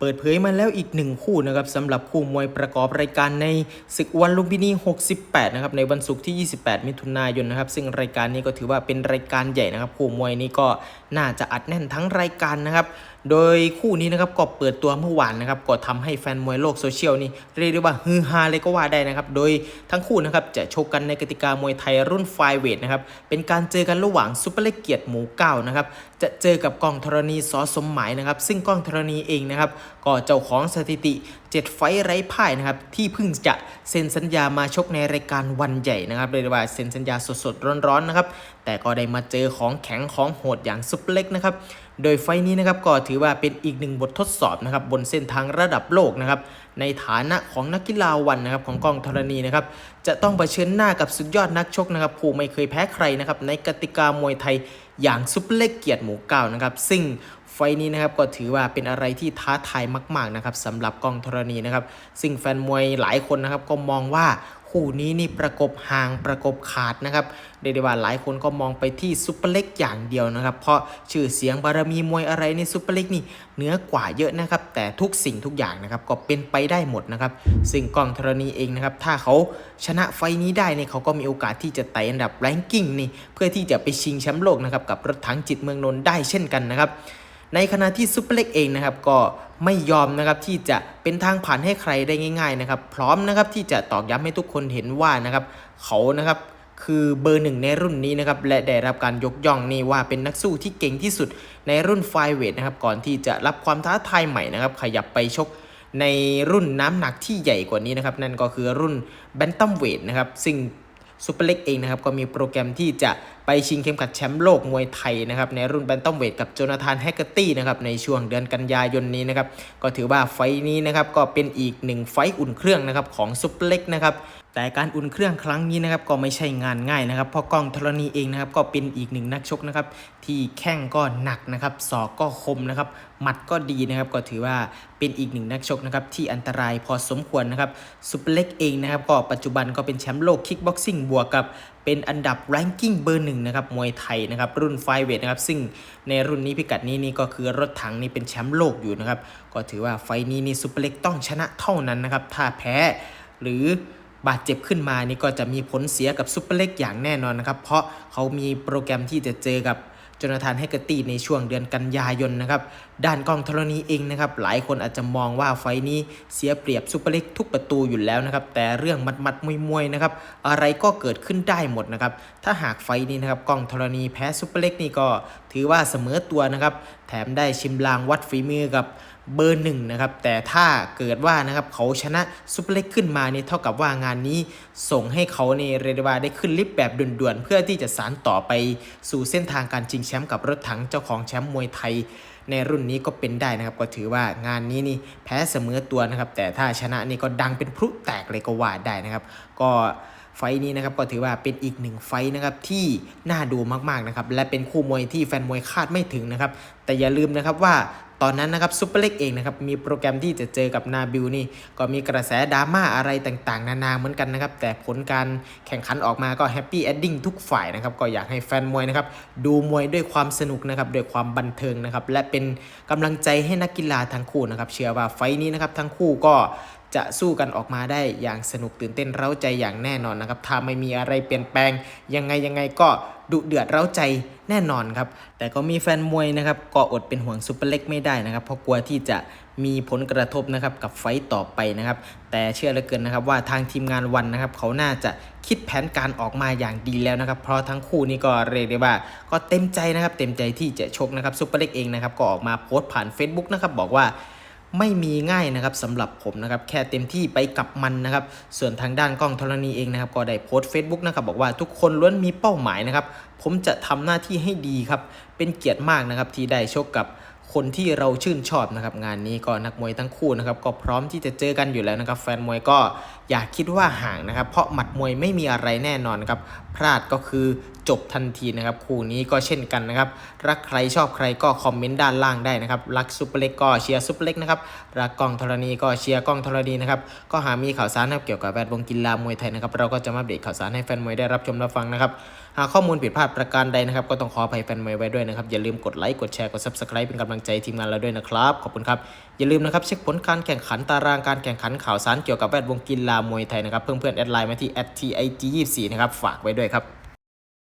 เปิดเผยมาแล้วอีกหนึ่งคู่นะครับสำหรับคู่มวยประกอบรายการในศึกวันลุมพินี 68 นะครับในวันศุกร์ที่ 28 มิถุนายนนะครับซึ่งรายการนี้ก็ถือว่าเป็นรายการใหญ่นะครับคู่มวยนี้ก็น่าจะอัดแน่นทั้งรายการนะครับ โดยคู่นี้นะครับก็เปิดตัวเมื่อวานนะครับก็ทำให้แฟนมวยโลกโซเชียลนี่เรียกได้ว่าฮือฮาเลยก็ว่าได้นะครับโดยทั้งคู่นะครับจะชกกันในกติกามวยไทยรุ่นไฟเวทนะครับเป็นการเจอกันระหว่างซุปเปอร์เล็กเกียรติหมูเก้านะครับจะเจอกับกองธรณีสอสมหมายนะครับซึ่งกองธรณีเองนะครับก็เจ้าของสถิติ 7 ไฟไร้พ่ายนะครับที่เพิ่งจะเซ็นสัญญามาชกในรายการวันใหญ่นะครับเรียกว่าเซ็นสัญญาสดๆร้อนๆนะครับแต่ก็ได้มาเจอของแข็งของโหดอย่างซุปเปอร์เล็กนะครับ โดยไฟนี้นะครับก็ถือว่าเป็นอีกหนึ่งบททดสอบนะครับบนเส้นทางระดับโลกนะครับในฐานะของนักกีฬาวันนะครับของกองธรณีนะครับจะต้องเผชิญหน้ากับสุดยอดนักชกนะครับผู้ไม่เคยแพ้ใครนะครับในกติกามวยไทยอย่างซุปเปอร์เล็กเกียรติหมูเก้านะครับซึ่งไฟนี้นะครับก็ถือว่าเป็นอะไรที่ท้าทายมาก ๆนะครับสำหรับกองธรณีนะครับซึ่งแฟนมวยหลายคนนะครับก็มองว่า คู่นี้นี่ประกบห่างประกบขาดนะครับเรียกได้ว่าหลายคนก็มองไปที่ซุปเปอร์เล็กอย่างเดียวนะครับ เพราะชื่อเสียงบารมีมวยอะไรในซุปเปอร์เล็กนี่เหนือกว่าเยอะนะครับ แต่ทุกสิ่งทุกอย่างนะครับก็เป็นไปได้หมดนะครับซึ่งกองธรณีเองนะครับถ้าเขาชนะไฟนี้ได้เนี่ยเขาก็มีโอกาสที่จะไต่อันดับแรงกิ้งนี่เพื่อที่จะไปชิงแชมป์โลกนะครับกับรถถังจิตเมืองนนท์ได้เช่นกันนะครับ ในขณะที่ซุปเปอร์เล็กเองนะครับก็ไม่ยอมนะครับที่จะเป็นทางผ่านให้ใครได้ง่าย ๆนะครับ พร้อมนะครับที่จะตอกย้ำให้ทุกคนเห็นว่านะครับเขานะครับคือเบอร์หนึ่งในรุ่นนี้นะครับและได้รับการยกย่องนี่ว่าเป็นนักสู้ที่เก่งที่สุดในรุ่นไฟเวทนะครับก่อนที่จะรับความท้าทายใหม่นะครับขยับไปชกในรุ่นน้ำหนักที่ใหญ่กว่านี้นะครับนั่นก็คือรุ่นแบนตัมเวทนะครับซึ่งซูเปอร์เล็กเองนะครับก็มีโปรแกรมที่จะ ไปชิงเข็มขัดแชมป์โลกมวยไทยนะครับในรุ่นแบนตัมเวทกับโจนาธานแฮกเกอร์ตี้นะครับในช่วงเดือนกันยายนนี้นะครับก็ถือว่าไฟท์นี้นะครับก็เป็นอีกหนึ่งไฟอุ่นเครื่องนะครับของซูเปอร์เล็กนะครับแต่การอุ่นเครื่องครั้งนี้นะครับก็ไม่ใช่งานง่ายนะครับเพราะกล้องธรณีเองนะครับก็เป็นอีกหนึ่งนักชกนะครับที่แข้งก็หนักนะครับศอกก็คมนะครับหมัดก็ดีนะครับก็ถือว่าเป็นอีกหนึ่งนักชกนะครับที่อันตรายพอสมควรนะครับซูเปอร์เล็กเองนะครับก็ปัจจุบันก็เป็นแชมป์โลกคิกบ็อกซิ่งบวกกับ เป็นอันดับ ranking เบอร์หนึ่งนะครับมวยไทยนะครับรุ่นไฟเวทนะครับซึ่งในรุ่นนี้พิกัดนี้นี่ก็คือรถถังนี่เป็นแชมป์โลกอยู่นะครับก็ถือว่าไฟนี้นี่ซูเปอร์เล็กต้องชนะเท่านั้นนะครับถ้าแพ้หรือบาดเจ็บขึ้นมานี่ก็จะมีผลเสียกับซูเปอร์เล็กอย่างแน่นอนนะครับเพราะเขามีโปรแกรมที่จะเจอกับ จนาธานแฮกเกอร์ตี้ในช่วงเดือนกันยายนนะครับ ด้านกองธรณีเองนะครับ หลายคนอาจจะมองว่าไฟนี้เสียเปรียบซูเปอร์เล็กทุกประตูอยู่แล้วนะครับ แต่เรื่องมัดมัดมวยมวยนะครับ อะไรก็เกิดขึ้นได้หมดนะครับ ถ้าหากไฟนี้นะครับกองธรณีแพ้ซูเปอร์เล็กนี่ก็ถือว่าเสมอตัวนะครับ แถมได้ชิมลางวัดฝีมือกับ เบอร์หนึ่งนะครับแต่ถ้าเกิดว่านะครับเขาชนะซุปเปอร์เล็กขึ้นมาเนี่ยเท่ากับว่างานนี้ส่งให้เขาในเรดวาได้ขึ้นลิฟต์แบบด่วนๆ เพื่อที่จะสานต่อไปสู่เส้นทางการชิงแชมป์กับรถถังเจ้าของแชมป์มวยไทย ในรุ่นนี้ก็เป็นได้นะครับ ก็ถือว่างานนี้นี่แพ้เสมอตัวนะครับ แต่ถ้าชนะนี่ก็ดังเป็นพลุแตกเลยก็ว่าได้นะครับ ก็ไฟนี้นะครับก็ถือว่าเป็นอีกหนึ่งไฟนะครับที่น่าดูมากๆนะครับและเป็นคู่มวยที่แฟนมวยคาดไม่ถึงนะครับ แต่อย่าลืมนะครับว่าตอนนั้นนะครับซุปเปอร์เล็กเองนะครับมีโปรแกรมที่จะเจอกับนาบิลนี่ก็มีกระแสดราม่าอะไรต่างๆ นานาเหมือนกันนะครับ แต่ผลการแข่งขันออกมาก็แฮปปี้เอนดิ้งทุกฝ่ายนะครับ ก็อยากให้แฟนมวยนะครับ ดูมวยด้วยความสนุกนะครับด้วยความบันเทิงนะครับ และเป็นกำลังใจให้นักกีฬาทั้งคู่นะครับ เชื่อว่าไฟท์นี้นะครับทั้งคู่ก็จะสู้กันออกมาได้อย่างสนุกตื่นเต้นเร้าใจอย่างแน่นอนนะครับถ้าไม่มีอะไรเปลี่ยนแปลงยังไงยังไงก็ดุเดือดเร้าใจ แน่นอนครับ แต่ก็มีแฟนมวยนะครับก็อดเป็นห่วงซุปเปอร์เล็กไม่ได้นะครับ เพราะกลัวที่จะมีผลกระทบนะครับกับไฟต์ต่อไปนะครับ แต่เชื่อเหลือเกินนะครับว่าทางทีมงานวันนะครับ เขาน่าจะคิดแผนการออกมาอย่างดีแล้วนะครับ เพราะทั้งคู่นี่ก็เรียกได้ว่า ก็เต็มใจนะครับ เต็มใจที่จะชกนะครับซุปเปอร์เล็กเองนะครับก็ออกมาโพสต์ผ่าน Facebook นะครับบอกว่า ไม่มีง่ายนะครับสำหรับผมนะครับแค่เต็มที่ไปกับมันนะครับ ส่วนทางด้านกล้องธรณีเองนะครับ ก็ได้โพสต์ Facebook นะครับบอกว่าทุกคนล้วนมีเป้าหมายนะครับ ผมจะทำหน้าที่ให้ดีครับ เป็นเกียรติมากนะครับที่ได้ชกกับ คนที่เราชื่นชอบนะครับงานนี้ก็นักมวยทั้งคู่นะครับก็พร้อมที่จะเจอกันอยู่แล้วนะครับ แฟนมวยก็อย่าคิดว่าห่างนะครับ เพราะหมัดมวยไม่มีอะไรแน่นอนครับพลาดก็คือจบทันทีนะครับคู่นี้ก็เช่นกันนะครับ รักใครชอบใครก็คอมเมนต์ด้านล่างได้นะครับ รักซุปเปอร์เล็กก็เชียร์ซุปเปอร์เล็กนะครับรักกล้องธรณีก็เชียร์กล้องธรณีนะครับก็หามีข่าวสารนะครับเกี่ยวกับแวดวงกีฬามวยไทยนะครับเราก็จะมาอัปเดตข่าวสารให้แฟนมวยได้รับชมรับฟังนะครับหากข้อมูลผิดพลาดประการใดนะครับ ก็ต้องขออภัยแฟนมวยไว้ด้วยนะครับอย่าลืมกดไลค์กดแชร์กด subscribe เป็นกำลังใจทีมงานเราด้วยนะครับ ขอบคุณครับ อย่าลืมนะครับเช็คผลการแข่งขันตารางการแข่งขันข่าวสารเกี่ยวกับแวดวงกีฬามวยไทยนะครับเพื่อนๆแอดไลน์มาที่ @tig24 นะครับฝากไว้ด้วยครับ